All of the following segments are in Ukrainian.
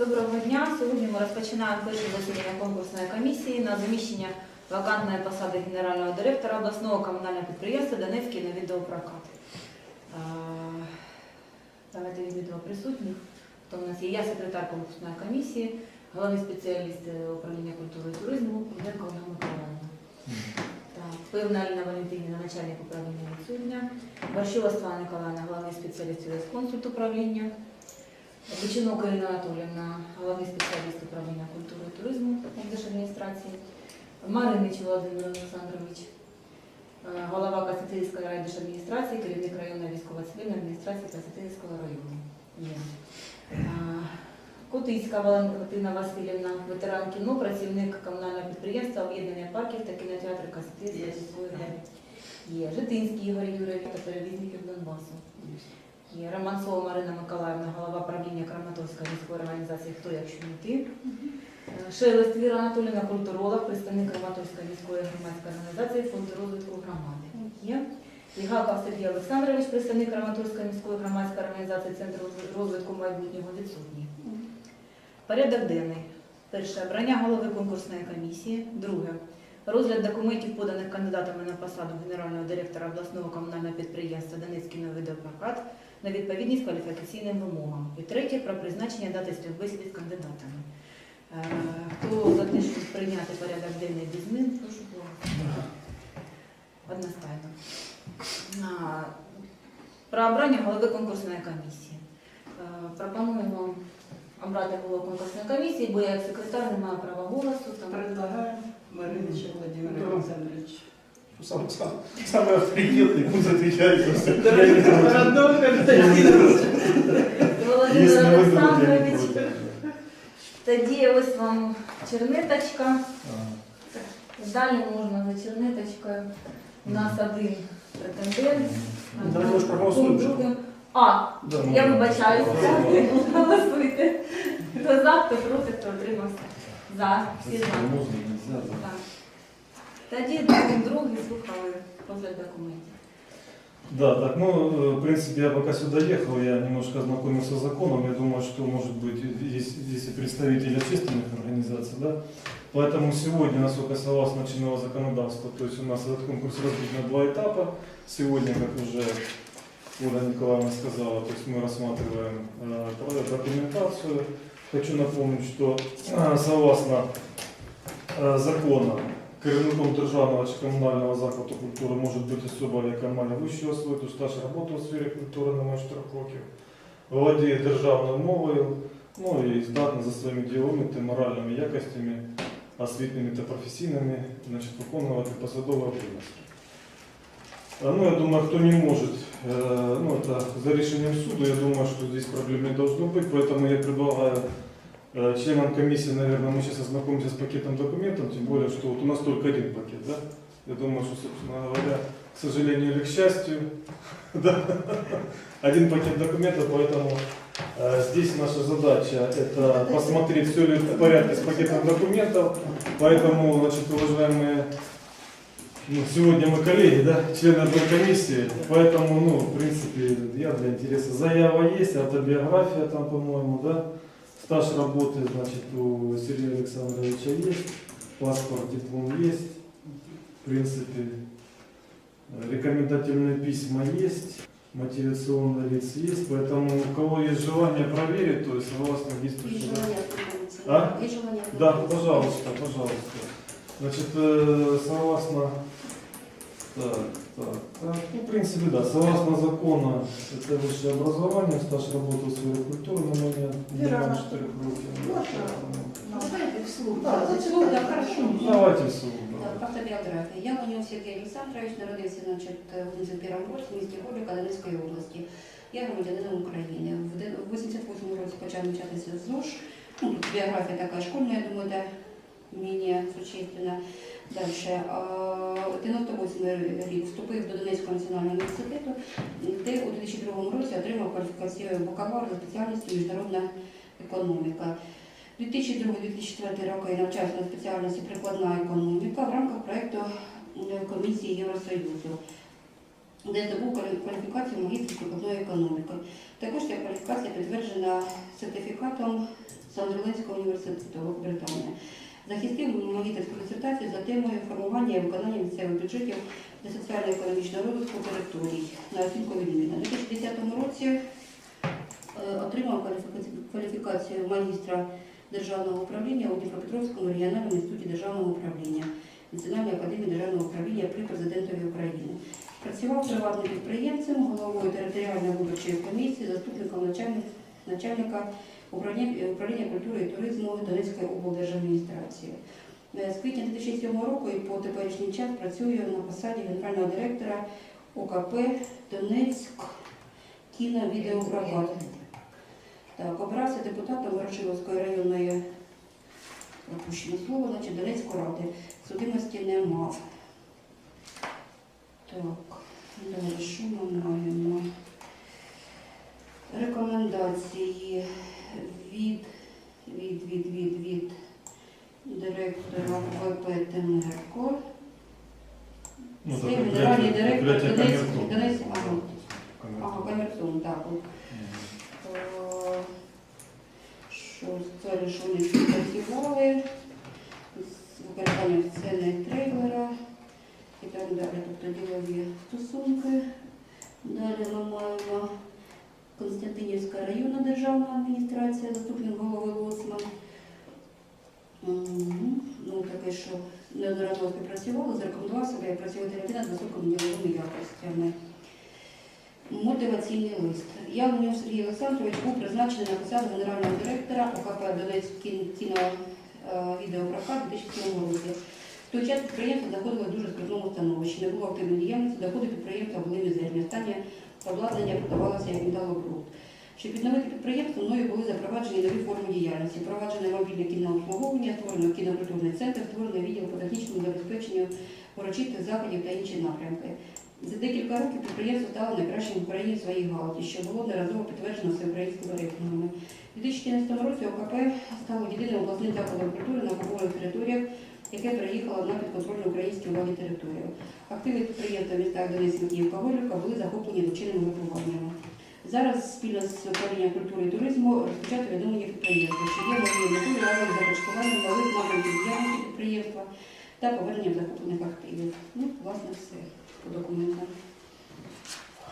Доброго дня. Сьогодні ми розпочинаємо перше засідання конкурсної комісії на заміщення вакантної посади генерального директора обласного комунального підприємства Донецький на відеопрокат. Давайте відео присутніх. Хто у нас є? Я секретар конкурсної комісії, головний спеціаліст е, управління культури і туризму, Руденко Ольга Миколаївна. Так, певна Аліна Валентинівна, начальник управління відсутня. Борщова Свана Николаївна, головний спеціаліст юрисконсульт управління. Бучинок Ірина Анатоліївна, головний спеціаліст управління культури і туризму держадміністрації. Маринич Володимир Олександрович, е, голова Касатинської райдержадміністрації, керівник районної військово-цивільної адміністрації Касатинського району. Є. Е, Кутицька Валентина Васильівна, ветеран кіно, працівник комунального підприємства об'єднання парків та кінотеатру Касатинської. Є. Житинський Ігор Юрійович та перевізників Донбасу. Є Романцова Марина Миколаївна, голова правління Краматорської міської організації Хто якщо не ти. Шелест Віра Анатоліна, культуролог, представник Краматорської міської громадської організації Фонд розвитку громади. Є. Лігаков Сергій Олександрович, представник Краматорської міської громадської організації Центру розвитку майбутнього відсутній. Порядок денний. Перше. Обрання голови конкурсної комісії. Друге. Розгляд документів, поданих кандидатами на посаду генерального директора обласного комунального підприємства Донецький новий прокат на відповідність кваліфікаційним вимогам. І третє про призначення дати співбесіди з кандидатами. Е, Хто за те, щоб прийняти порядок денний без змін, прошу голосувати. Одностайно. Про обрання голови конкурсної комісії. Е, Пропоную вам обрати голову конкурсної комісії, бо я як секретар не маю права голосу. Там... Предлагаю Маринича Владимира Да. Александровича. Сам, сам, самый авторитетный, пусть отвечает за все. Родной Константинович. Володимир Если не выберут, я не Олександрович. против. Тоді ось вам чернеточка. А, Далі можна за чернеточкою. У нас один претендент. Ну, давай, може, проголосуємо вже. Другим. А, да, я ну, вибачаюся. да, Голосуйте. Хто за, хто проти, хто утримався. За. Всі за. Можно, нельзя, да. Так. Тоді другий, слухали розгляд документів. Да, так, ну, в принципе, я пока сюда ехал, я немножко ознакомился с законом, я думаю, что, может быть, есть здесь и представители общественных организаций, да, поэтому сегодня, насколько согласно чинного законодательства, то есть у нас этот конкурс разбит на два этапа, сегодня, как уже Оля Николаевна сказала, то есть мы рассматриваем э, документацию, хочу напомнить, что э, согласно э, закону, Керівником державного чи комунального закладу культури може бути особа, яка має вищу освіту, стаж роботи у сфері культури не менше трьох років, володіє державною мовою, ну і здатна за своїми діловими та моральними якостями, освітніми та професійними, значить, виконувати посадові обов'язки. А, Ну, я думаю, кто не может, э, ну, это за решением суда, я думаю, что здесь проблем не должно быть, поэтому я предлагаю Э, Членам комиссии, наверное, мы сейчас ознакомимся с пакетом документов, тем более, что вот у нас только один пакет, да? Я думаю, что, собственно говоря, к сожалению или к счастью, да, один пакет документов, поэтому э, здесь наша задача это посмотреть, все ли в порядке с пакетом документов, поэтому, значит, уважаемые, ну, сегодня мы коллеги, да, члены одной комиссии, поэтому, ну, в принципе, я для интереса. Заява есть, автобиография там, по-моему, да? Стаж работы, значит, у Сергея Александровича есть, паспорт, диплом есть, в принципе, рекомендательные письма есть, мотивационный лиц есть, поэтому у кого есть желание проверить, то есть согласно действующему... А? Есть желание? Да, пожалуйста, пожалуйста. Значит, э, согласно... Так, так, в принципе, да, согласно закону, это высшее образование, стаж работы в сфере культуры на момент Вера, минимум она 4 роки. Можно? Ну, Давайте вслух. Да, Да, вслух, да, хорошо. Давайте в суд. Так, да. автобіографія. Я Ланьов Сергій Олександрович народився значить, в 81 році в місті Горліка Донецької області. Я громадянином України. В де- в 88 році почав навчатися з ЗУШ. Ну, тут біографія така школьна, я думаю, да, менее существенна. Дальше. А, У 98 рік вступив до Донецького національного університету, де у 2002 році отримав кваліфікацію бакалавра за спеціальністю міжнародна економіка. 2002-2004 роки навчався на спеціальності прикладна економіка в рамках проєкту е, комісії Євросоюзу, де здобув кваліфікацію магістр прикладної економіки. Також ця кваліфікація підтверджена сертифікатом Сандерлендського університету Великобританія. Захистив магістерську дисертацію за темою формування і виконання місцевих бюджетів для соціально-економічного розвитку територій на оцінку відмінно. У 2010 році е, отримав кваліфікацію- магістра державного управління у Дніпропетровському регіональному інституті державного управління Національної академії державного управління при президентові України. Працював приватним підприємцем, головою територіальної виборчої комісії, заступником начальника управління, управління культури і туризму Донецької облдержадміністрації. Е, З квітня 2007 року і по теперішній час працюю на посаді генерального директора ОКП Донецьк кіно-відеопрокат. Так, обрався депутатом Ворошиловської районної пропущено слово, значить Донецької ради. Судимості не мав. Так, далі що ми маємо? Рекомендації від, від, від, від, від директора ВП Темерко. Ну, Це это генеральний директор Донецьк. Ага, ага, так. Е, Що це вони співпрацювали з використанням сцени трейлера і так далі. Тобто ділові стосунки. Далі ми маємо Константинівська районна державна адміністрація, заступник голови. Мгм. Ну, таке, що неодноразово співпрацювала, зарекомендував себе як працювати людина з високими діловими якостями. Мотиваційний лист. Яленів Сергій Олександрович був призначений на посаду генерального директора ОКП Донецьк кіно е, у 2007 році. В той час підприємство знаходилося в дуже скрутному становищі, не було активної діяльності, доходи підприємства були мізерні. Останнє обладнання продавалося як металобруд. Щоб відновити підприємство, мною були запроваджені нові форми діяльності, впроваджене мобільне кінообслуговування, створено кінокультурний центр, створено відділ по технічному забезпеченню урочистих заходів та інші напрямки. За декілька років підприємство стало найкращим в Україні в своїй галузі, що було неразово підтверджено всеукраїнськими рейтингами. У 2014 році ОКП стало єдиним обласним закладом культури на окупованих територіях, яке переїхало на підконтрольну українській владі територію. Активи підприємства в містах Донецьк, Київ, Ковалівка були захоплені злочинними групуваннями. Зараз спільно з управлінням культури і туризму розпочато відновлення підприємства, що є можливою метою разом з започаткуванням нових напрямків діяльності підприємства та поверненням захоплених активів. Ну, власне, все по документам.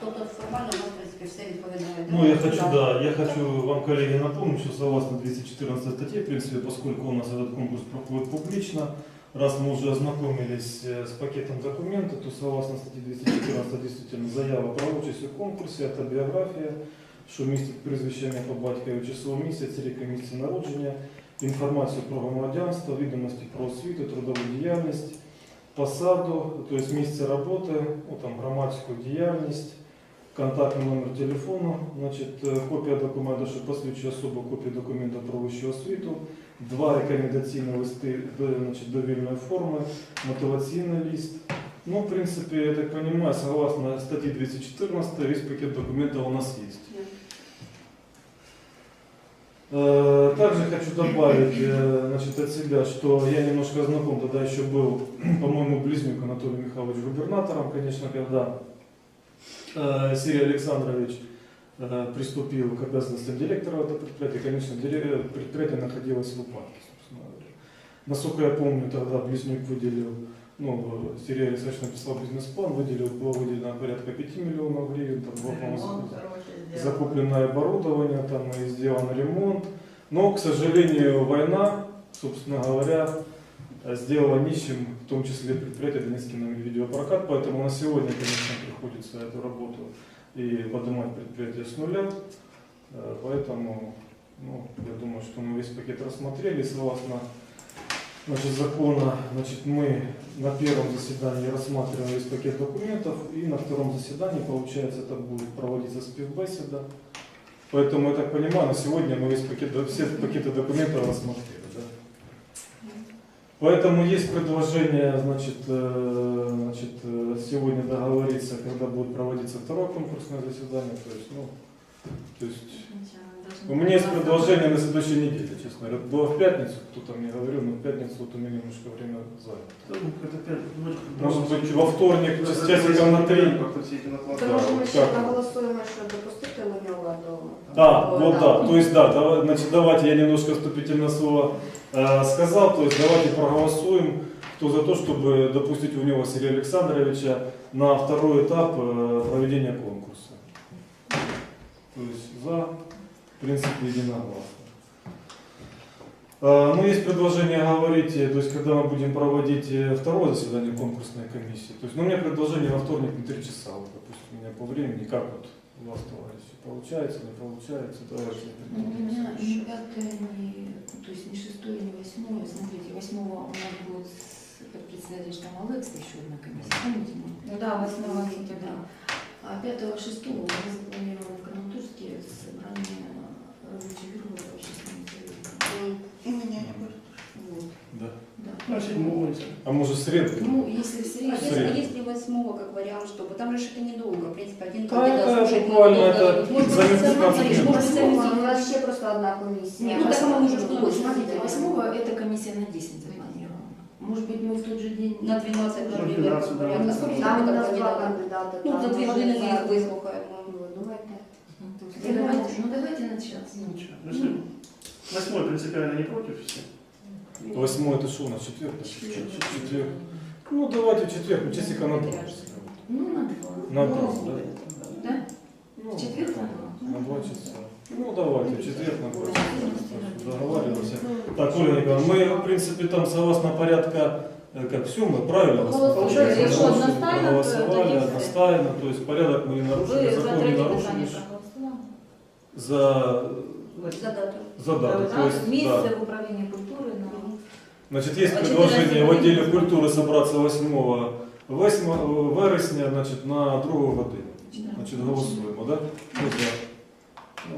Тобто формально у нас, в принципі, все відповідає. Ну, я хочу, да, я хочу вам, коллеги, напомнить, что согласно 214 статье, в принципе, поскольку у нас этот конкурс проходит публично, раз мы уже ознакомились э, с пакетом документов, то согласно статье 214 действительно заява про участь у конкурсі, автобіографія, що містить прізвище ім'я по батькові, число місяць, рік і місце народження, інформацію про громадянство, відомості про освіту, трудову діяльність, посаду, тобто місце роботи, ну, там, громадську діяльність, контактний номер телефону, значить, е, копія документу, що посвідчує особу, копія документу про вищу освіту, два рекомендаційні листи до- значить, довільної форми, мотиваційний лист. Ну, в принципе, я так понимаю, согласно статье 214, весь пакет документов у нас есть. Э, Также хочу добавить э, значит, от себя, что я немножко знаком, тогда еще был, по-моему, близнюк Анатолий Михайлович губернатором, конечно, когда э, Сергей Александрович э, приступил к обязанностям директора этого предприятия, конечно, дире- предприятие находилось в упадке, собственно говоря. Насколько я помню, тогда Близнюк выделил, ну, Сергей Александрович написал бизнес-план, выделил, было выделено порядка 5 миллионов гривен, там было, по-моему, оборудование, там и сделан ремонт. Но, к сожалению, война, собственно говоря, э, сделала нищим, в том числе предприятие Донецкий видеопрокат, поэтому на сегодня, конечно, приходится эту работу и поднимать предприятие с нуля. Э, Поэтому, ну, я думаю, что мы весь пакет рассмотрели, согласно значит, закона, значит, мы на первом заседании рассматриваем весь пакет документов, и на втором заседании, получается, это будет проводиться співбесіда. Поэтому, я так понимаю, на сегодня мы весь пакет, все пакеты документов рассмотрели. Да? Поэтому есть предложение, значит, э, значит, э, сегодня договориться, когда будет проводиться второе конкурсное заседание. То есть, ну, то есть Должны У меня есть предложение на следующей неделе, честно говоря. Было в пятницу, кто-то мне говорил, но в пятницу вот у меня немножко время занято. Это пять, Может быть, во вторник, с часиком на три. Как-то все эти накладки. Це може ми ще Так. проголосуємо, щоб допустити Луньова до... А, до- вот да, то есть да, давай, значит, давайте я немножко вступительное слово э, сказал, то есть давайте проголосуем, кто за то, чтобы допустить у него Сергея Александровича на второй этап э, проведения конкурса. То есть за, в принципе, единогласно. Э, Ну, есть предложение говорить, э, то есть, когда мы будем проводить э, второе заседание конкурсной комиссии. То есть, ну, у меня предложение во вторник на 3 часа, вот, допустим, у меня по времени. Как вот у вас, товарищи? Получается, не получается? Давайте. Ну, у меня не пятое, не, то есть не шестое, не восьмое. Смотрите, восьмого у нас будет с- под председательством Алекса еще одна комиссия. Помните? Ну да, 8 сентября. А пятого, шестого у нас запланировано в Краматорске собрание Ручевирова по общественным советам. И меня не будет. Вот, Да. да. На седьмого. А может, среду? Ну, если в А среду... если, Среду. если восьмого, как вариант, чтобы там же ж это недолго, в принципе, один Да, кандидат это слушать буквально недолго. это Может быть, займет сама 15 говоришь, минут. может, сами Восьмого, у нас ще просто одна комісія. Ну, так мы уже что Вот, смотрите, восьмого эта комиссия на 10 запланирована. Может быть, мы в тот же день... на 12, На например, 12, как да. вариант. Насколько Там у там нас два кандидата? кандидати. Ну, там за дві може години ми їх зараз. вислухаємо. Ну, ви думаєте? Ну, давайте, ну давайте начать. Ничего. Ну, если Восьмой принципиально не против все. Восьмой это что у нас? Четверг? Четверг. Ну, давайте в четверг, ну, часика на два. Ну, на два. На два, да? Да? Ну, В четверг на два. На два часа. Ну, давайте, в четверг на два часа. Договариваемся. Так, Ольга Николаевна, мы, в принципе, там согласно порядка, э, как все, мы правильно Голосуем. распределили, Якщо одностайно, то проголосовали, тоді все. одностайно, то есть порядок мы не нарушили, Ви за закон не третє за, За дату. за дату. То есть, Місце да. в управлінні культури на Значит, есть А предложение в 14 отделе культуры собраться 8, 8 вересня, значит, на 2 годину. Значит, голосуємо, да? Ну, за. Ну,